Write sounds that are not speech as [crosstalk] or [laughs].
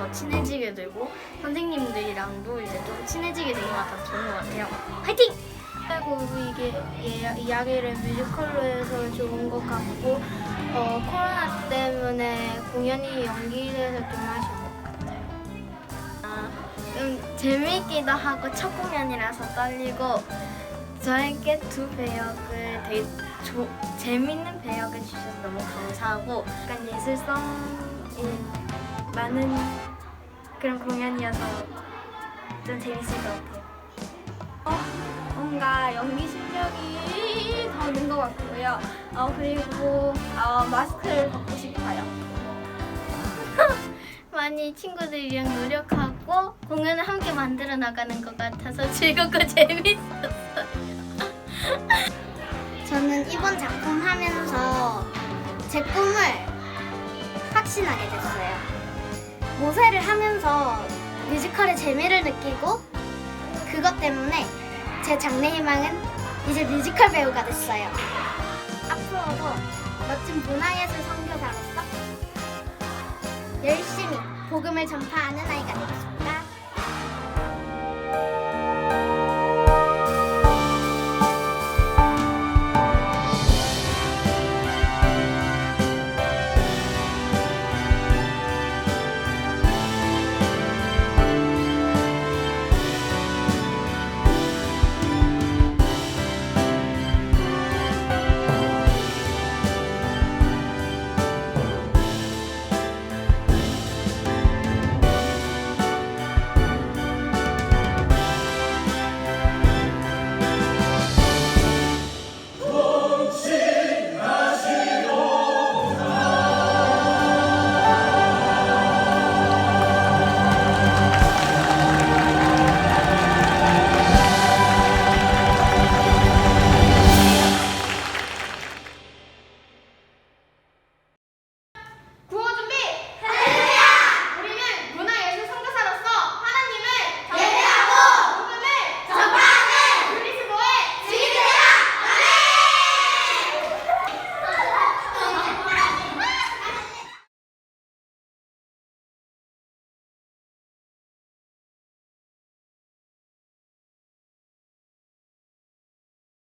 더 친해지게 되고 선생님들이랑도 이제 좀 친해지게 된것 같아서 좋은 것 같아요. 화이팅! 그리고 이게 예- 이야기를 뮤지컬로 해서 좋은 것 같고 어, 코로나 때문에 공연이 연기돼서 좀 아쉬운 것 같아요. 아, 좀 재미있기도 하고 첫 공연이라서 떨리고 저에게 두 배역을 되게 조, 재밌는 배역을 주셔서 너무 감사하고 약간 예술성이 많은 그런 공연이어서 좀 재밌을 것 같아요. 뭔가 연기 실력이 더 는 것 같고요. 어, 그리고 어, 마스크를 벗고 싶어요. [laughs] 많이 친구들이랑 노력하고 공연을 함께 만들어 나가는 것 같아서 즐겁고 [laughs] 재밌었어요. 저는 이번 작품 하면서 제 꿈을 확신하게 됐어요. 모세를 하면서 뮤지컬의 재미를 느끼고 그것 때문에 제 장래 희망은 이제 뮤지컬 배우가 됐어요. 앞으로도 멋진 문화예술 선교사로서 열심히 복음을 전파하는 아이가 싶어요.